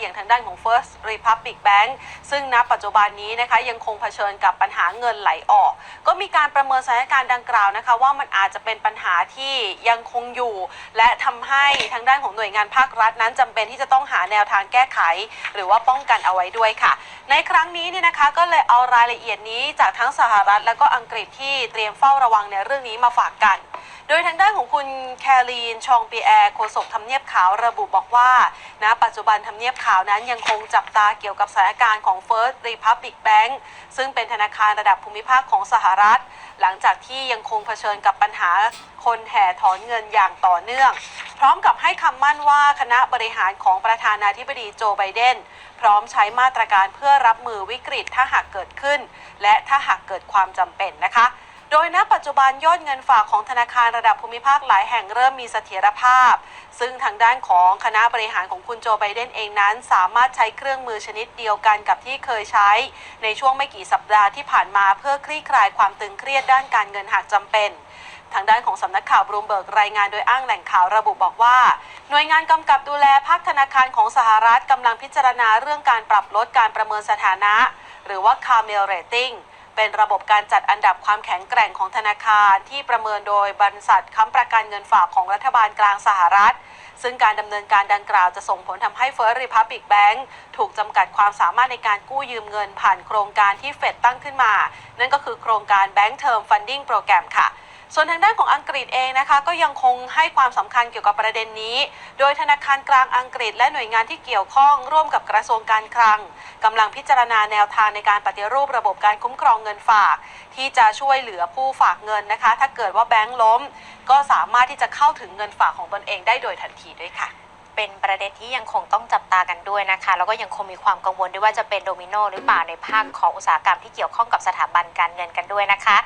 อย่างทางด้านของ First Republic Bank ซึ่งณปัจจุบันนี้นะคะยังคงเผชิญกับปัญหาเงินไหลออก ก็มีการประเมินสถานการณ์ดังกล่าวนะคะ ว่ามันอาจจะเป็นปัญหาที่ยังคงอยู่ และทำให้ทางด้านของหน่วยงานภาครัฐนั้นจำเป็นที่จะต้องหาแนวทางแก้ไข หรือว่าป้องกันเอาไว้ด้วยค่ะ ในครั้งนี้เนี่ยนะคะก็เลยเอารายละเอียดนี้จากทั้งสหรัฐ และก็อังกฤษที่เตรียมเฝ้าระวังในเรื่องนี้มาฝากกัน โดยทางด้านของคุณแคลีนชองปีแอร์โฆษกทำเนียบขาวระบุบอกว่าณปัจจุบันทำเนียบขาวนั้นยังคงจับตาเกี่ยวกับสถานการณ์ของ First Republic Bank ซึ่งเป็นธนาคารระดับภูมิภาคของสหรัฐ หลังจากที่ยังคงเผชิญกับปัญหาคนแห่ถอนเงินอย่างต่อเนื่อง พร้อมกับให้คำมั่นว่าคณะบริหารของประธานาธิบดีโจไบเดนพร้อมใช้มาตรการเพื่อรับมือวิกฤตถ้าหากเกิดขึ้น และถ้าหากเกิดความจำเป็นนะคะ โดยณปัจจุบันยอดเงินฝากของธนาคารระดับภูมิภาคหลายแห่งเริ่มมีเสถียรภาพ ซึ่งทางด้านของคณะบริหารของคุณโจไบเดนเองนั้น สามารถใช้เครื่องมือชนิดเดียวกันกับที่เคยใช้ ในช่วงไม่กี่สัปดาห์ที่ผ่านมาเพื่อคลี่คลายความตึงเครียดด้านการเงินหากจำเป็นทางด้านของสำนักข่าวบรูมเบิร์กรายงานโดยอ้างแหล่งข่าวระบุบอกว่า หน่วยงานกำกับดูแลภาคธนาคารของสหรัฐกำลังพิจารณาเรื่องการปรับลดการประเมินสถานะ หรือว่า Carmel Rating เป็นระบบการจัดอันดับความแข็งแกร่งของธนาคารที่ประเมินโดยบริษัทค้ำประกันเงินฝากของรัฐบาลกลางสหรัฐ ซึ่งการดำเนินการดังกล่าวจะส่งผลทำให้ First Republic Bank ถูกจำกัดความสามารถในการกู้ยืมเงินผ่านโครงการที่เฟดตั้งขึ้นมา นั่นก็คือโครงการ Bank Term Funding Program ค่ะ ส่วนทางด้านของอังกฤษเองนะคะ ก็ยังคงให้ความสำคัญเกี่ยวกับประเด็นนี้ โดยธนาคารกลางอังกฤษและหน่วยงานที่เกี่ยวข้องร่วมกับกระทรวงการคลังกำลังพิจารณาแนวทางในการปฏิรูประบบการคุ้มครองเงินฝาก ที่จะช่วยเหลือผู้ฝากเงินนะคะ ถ้าเกิดว่าแบงก์ล้ม ก็สามารถที่จะเข้าถึงเงินฝากของตนเองได้โดยทันทีด้วยค่ะเป็นประเด็นที่ยังคงต้องจับตากันด้วยนะคะ แล้วก็ยังคงมีความกังวลด้วยว่าจะเป็นโดมิโนหรือเปล่าในภาคของอุตสาหกรรมที่เกี่ยวข้องกับสถาบันการเงินกันด้วยนะคะ